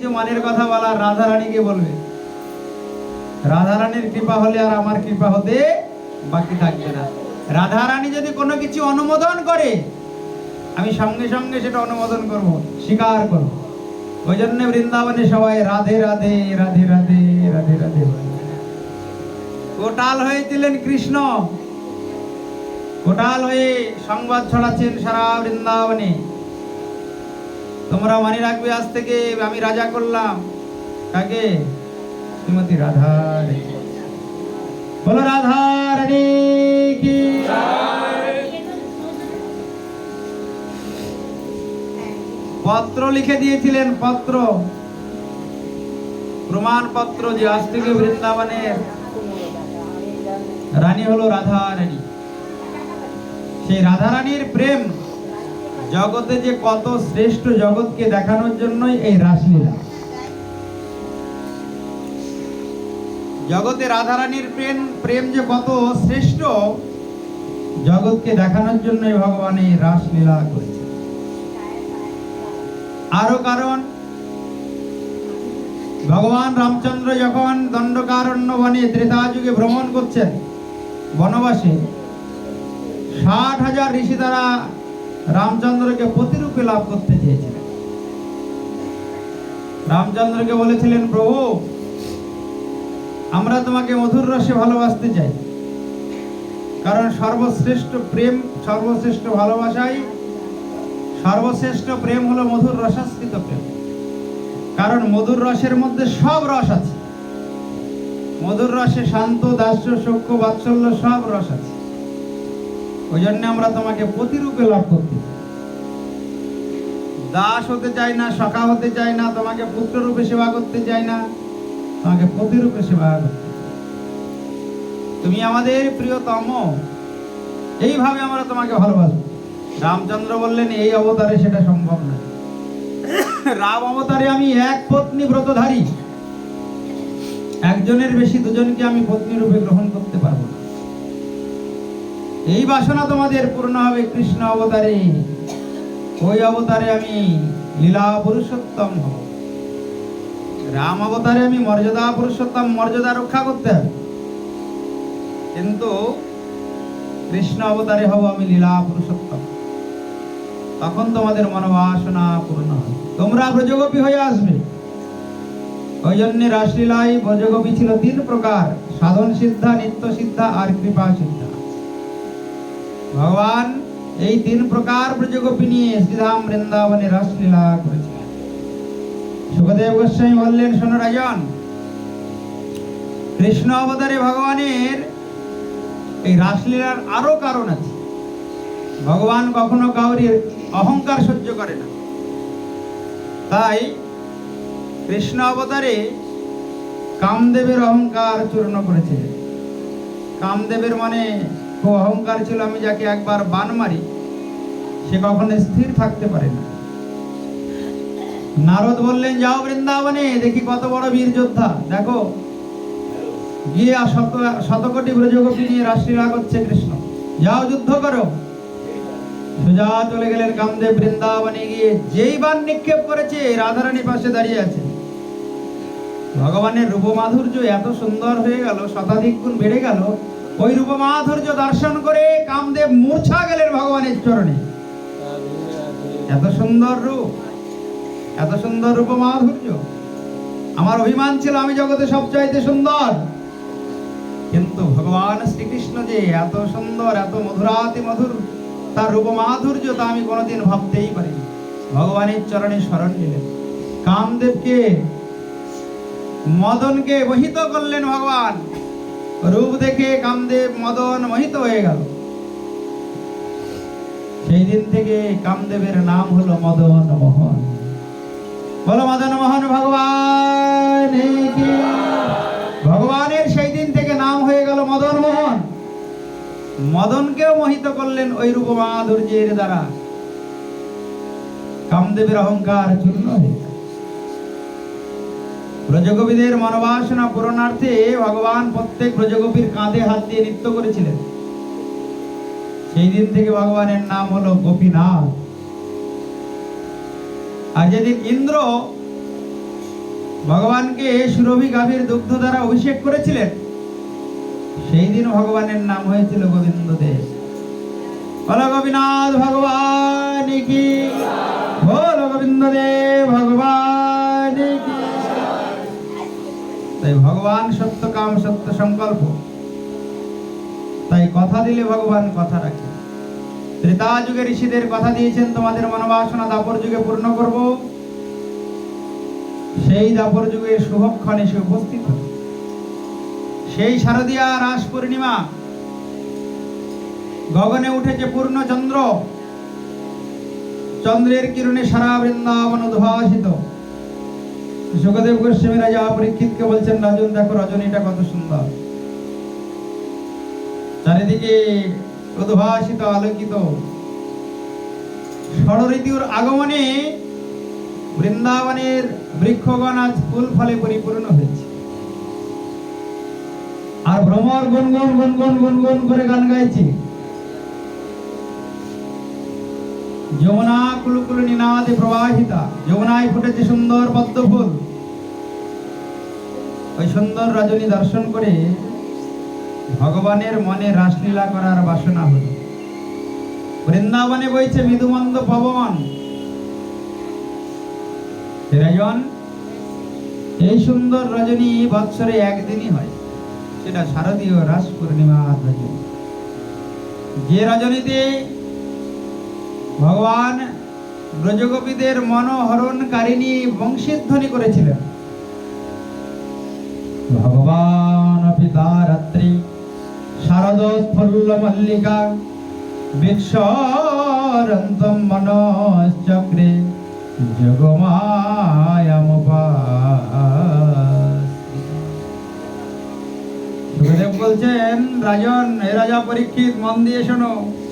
কিছু মনের কথা বলা, রাধারানীকে বলবে। রাধারানীর কৃপা হলে আর আমার কৃপা হতে বাকি থাকবে না। রাধারানী যদি কোনো কিছু অনুমোদন করে, আমি সঙ্গে সঙ্গে সেটা অনুমোদন করব, স্বীকার করব। ওই জন্য বৃন্দাবনে সবাই রাধে রাধে রাধে রাধে রাধে রাধে। কোটাল হয়েছিলেন কৃষ্ণ। কোটাল হয়ে সংবাদ ছড়াচ্ছেন সারা বৃন্দাবনে। তোমরা মনে রাখবে আজ থেকে, আমি রাজা করলাম। কাকে? শ্রীমতী রাধা বলো রাধা রানী পত্র লিখে দিয়েছিলেন, পত্র। প্রমাণ পত্র যে আজ থেকে বৃন্দাবনের। রানী হলো রাধা রানী সেই রাধা রানীর প্রেম। জগতে যে কত শ্রেষ্ঠ জগৎকে দেখানোর জন্যই এই রাসলীলা। জগতে রাধা রানীর প্রেম প্রেম যে কত শ্রেষ্ঠ, জগৎকে দেখানোর জন্যই ভগবান এই রাসলীলা করেছে আরও কারণ, ভগবান রামচন্দ্র যখন দণ্ডকারণ্য বনে ত্রেতা যুগে ভ্রমণ করছেন বনবাসে, ষাট হাজার ঋষি দ্বারা রামচন্দ্রকে প্রতিরূপে লাভ করতে চেয়েছিলেন। রামচন্দ্রকে বলেছিলেন, প্রভু, আমরা তোমাকে মধুর রসে ভালোবাসতে চাই। কারণ সর্বশ্রেষ্ঠ প্রেম, সর্বশ্রেষ্ঠ ভালোবাসাই, সর্বশ্রেষ্ঠ প্রেম হলো মধুর রসাশ্রিত প্রেম। কারণ মধুর রসের মধ্যে সব রস আছে। মধুর রসে শান্ত, দাস্য সখ্য বাৎসল্য সব রস আছে। ওই জন্য আমরা তোমাকে প্রতিরূপে লাভ করতে দাস হতে চাই না, সখা হতে চাই না, তোমাকে পুত্র রূপে সেবা করতে চাই না, তোমাকে প্রতিরূপে সেবা করতে তুমি আমাদের প্রিয়তম, এইভাবে আমরা তোমাকে ভালোবাসবো রামচন্দ্র বললেন, এই অবতারে সেটা সম্ভব না। রাম অবতারে আমি এক পত্নী ব্রতধারী। একজনের বেশি দুজনকে আমি পত্নী রূপে গ্রহণ করতে পারব না। এই বাসনা তোমাদের পূর্ণ হবে কৃষ্ণ অবতারে। ওই অবতারে আমি লীলা পুরুষোত্তম হব। রাম অবতারে আমি মর্যাদা পুরুষোত্তম, মর্যাদা রক্ষা করতে হবে। কিন্তু কৃষ্ণ অবতারে হব আমি লীলা পুরুষোত্তম। তখন তোমাদের মনোবাসনা পূর্ণ হবে। তোমরা ব্রজগোপী হয়ে আসবে। ওই জন্য রাসলীলায় ব্রজগোপী ছিল তিন প্রকার, সাধন সিদ্ধা, নিত্য সিদ্ধা আর কৃপা সিদ্ধা। ভগবান এই তিন প্রকার ব্রজগোপী নিয়ে শ্রীধাম বৃন্দাবনে রাসলীলা করেছিলেন। সুখদেব গোস্বামী বললেন, শোনো রাজন, কৃষ্ণ অবতারে ভগবানের এই রাসলীলার আরও কারণ আছে। ভগবান কখনো কাউরির অহংকার সহ্য করে না। তাই কৃষ্ণ অবতারে কামদেবের অহংকার চূর্ণ করেছিলেন। কামদেবের মনে খুব অহংকার ছিল, আমি যাকে একবার বান মারি, সে কখনো স্থির থাকতে পারে না। নারদ বললেন, যাও বৃন্দাবনে, দেখি কত বড় বীর যোদ্ধা। দেখো, গিয়ে শত, শতকোটি ব্রজগোপী নিয়ে রাষ্ট্রীয় করছে কৃষ্ণ। যাও, যুদ্ধ করো। সোজা চলে গেলেন কামদেব বৃন্দাবনে গিয়ে। যেই বান নিক্ষেপ করেছে রাধারানী পাশে দাঁড়িয়ে আছে। ভগবানের রূপ মাধুর্য এত সুন্দর হয়ে গেল, শতাধিক গুণ বেড়ে গেল ওই রূপ মাধুর্য দর্শন করে কামদেব মূর্ছা গেলেন ভগবানের চরণে। এত সুন্দর রূপ, এত সুন্দর রূপ মাধুর্য আমার অভিমান ছিল আমি জগতে সবচাইতে সুন্দর। কিন্তু ভগবান শ্রীকৃষ্ণ যে এত সুন্দর, এত মধুরাতি মধুর তার রূপ মাধুর্য তা আমি কোনোদিন ভাবতেই পারিনি। ভগবানের চরণে স্মরণ নিলেন কামদেবকে, মদনকে মোহিত করলেন ভগবান। রূপ দেখে কামদেব মদন মোহিত হয়ে গেল। সেই দিন থেকে কামদেবের নাম হলো মদন মোহন। বলো, মদন মোহন ভগবান ভগবানের সেই দিন থেকে নাম হয়ে গেল মদন মোহন। মদনকেও মোহিত করলেন ওই রূপ মাধুর্যের দ্বারা। কামদেবের অহংকার চূর্ণ হয়ে। ব্রজগোপীদের মনোবাসনা পূরণার্থে ভগবান প্রত্যেক ব্রজগোপীর কাঁধে হাত দিয়ে নৃত্য করেছিলেন। সেই দিন থেকে ভগবানের নাম হলো গোপীনাথ। আর যেদিন ইন্দ্র ভগবানকে সুরভি গাভীর দুগ্ধ দ্বারা অভিষেক করেছিলেন, সেই দিন ভগবানের নাম হয়েছিল গোবিন্দ দেব। বল গোপীনাথ ভগবান কি? বল গোবিন্দ দেব ভগবান। ভগবান সত্য কাম সত্য সংকল্প। তাই কথা দিলে ভগবান কথা রাখে। ত্রেতা যুগে ঋষিদের কথা দিয়েছেন, তোমাদের মনোবাসনা দাপর যুগে পূর্ণ করব। সেই দাপর যুগে শুভক্ষণ এসে উপস্থিত। সেই শারদীয়া রাস পূর্ণিমা, গগনে উঠেছে পূর্ণ চন্দ্র। চন্দ্রের কিরণে সারা বৃন্দাবন উদ্ভাসিত। সুখদেব গোস্বামী রাজা পরীক্ষিতকে বলছেন, রাজন, দেখো রজনীটা কত সুন্দর। চারিদিকে উদ্ভাসিত আলোকিত। ষড়ঋতুর আগমনে বৃন্দাবনের বৃক্ষগণ আজ ফুল ফলে পরিপূর্ণ হয়েছে। আর ভ্রমর গুনগুন গুনগুন গুনগুন করে গান গাইছে। যমুনা কুলকুল নিনাদে প্রবাহিতা। যমুনায় ফুটেছে সুন্দর পদ্ম ফুল ওই সুন্দর রজনী দর্শন করে ভগবানের মনে রাসলীলা করার বাসনা হল। বৃন্দাবনে বইছে মৃদুমন্দ পবন। এই সুন্দর রজনী বৎসরে একদিনই হয়। সেটা শারদীয় রাস পূর্ণিমা রজনী। যে রজনীতে ভগবান ব্রজগোপীদের মনোহরণকারিণী বংশীধ্বনি করেছিলেন। ভগবান পিতা রাত্রি শারদোৎফুল্ল মল্লিকা বিক্ষরন্তম মনশ্চক্রে সুখদেব বলছেন, রাজন হে রাজা পরীক্ষিত, মন দিয়ে শোনো।